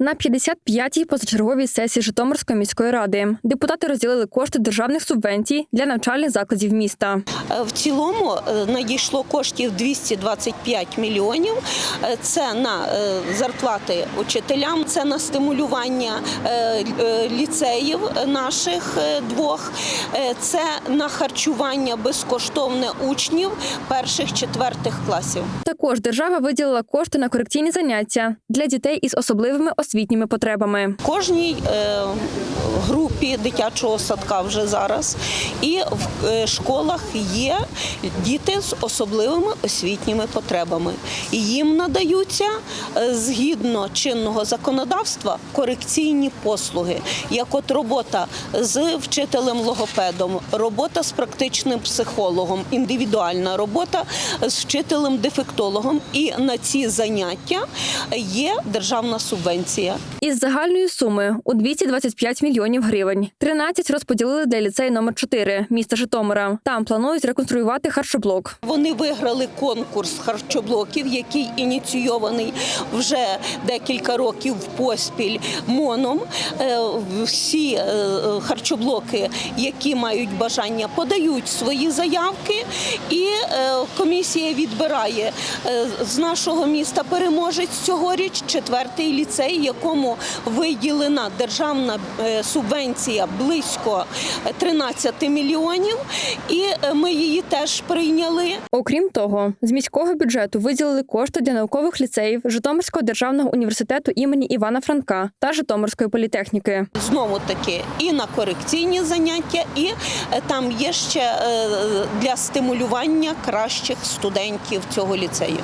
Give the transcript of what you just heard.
На 55-й позачерговій сесії Житомирської міської ради депутати розділили кошти державних субвенцій для навчальних закладів міста. Е, В цілому е, надійшло коштів 225 мільйонів. Е, Це на зарплати учителям, це на стимулювання ліцеїв наших двох, це на харчування безкоштовне учнів перших четвертих класів. Також держава виділила кошти на корекційні заняття для дітей із особливими освітніми потребами. кожній е, групі дитячого садка вже зараз. І в е, школах є діти з особливими освітніми потребами. Їм надаються е, згідно чинного законодавства корекційні послуги, як от робота з вчителем-логопедом, робота з практичним психологом, індивідуальна робота з вчителем-дефектологом. І на ці заняття є державна субвенція. Із загальної суми у 225 мільйонів гривень 13 розподілили для ліцею номер 4 міста Житомира. Там планують реконструювати харчоблок. Вони виграли конкурс харчоблоків, який ініційований вже декілька років поспіль МОНом. Е, Всі е, харчоблоки, які мають бажання, подають свої заявки, і е, комісія відбирає з нашого міста переможець цьогоріч четвертий ліцей, якому виділена державна е, субвенція близько 13 мільйонів, і е, ми її теж прийняли. Окрім того, з міського бюджету виділили кошти для наукових ліцеїв Житомирського державного університету імені Івана Франка та Житомирської політехніки. знову таки і на корекційні заняття, і е, там є ще для стимулювання кращих студентів цього ліцею.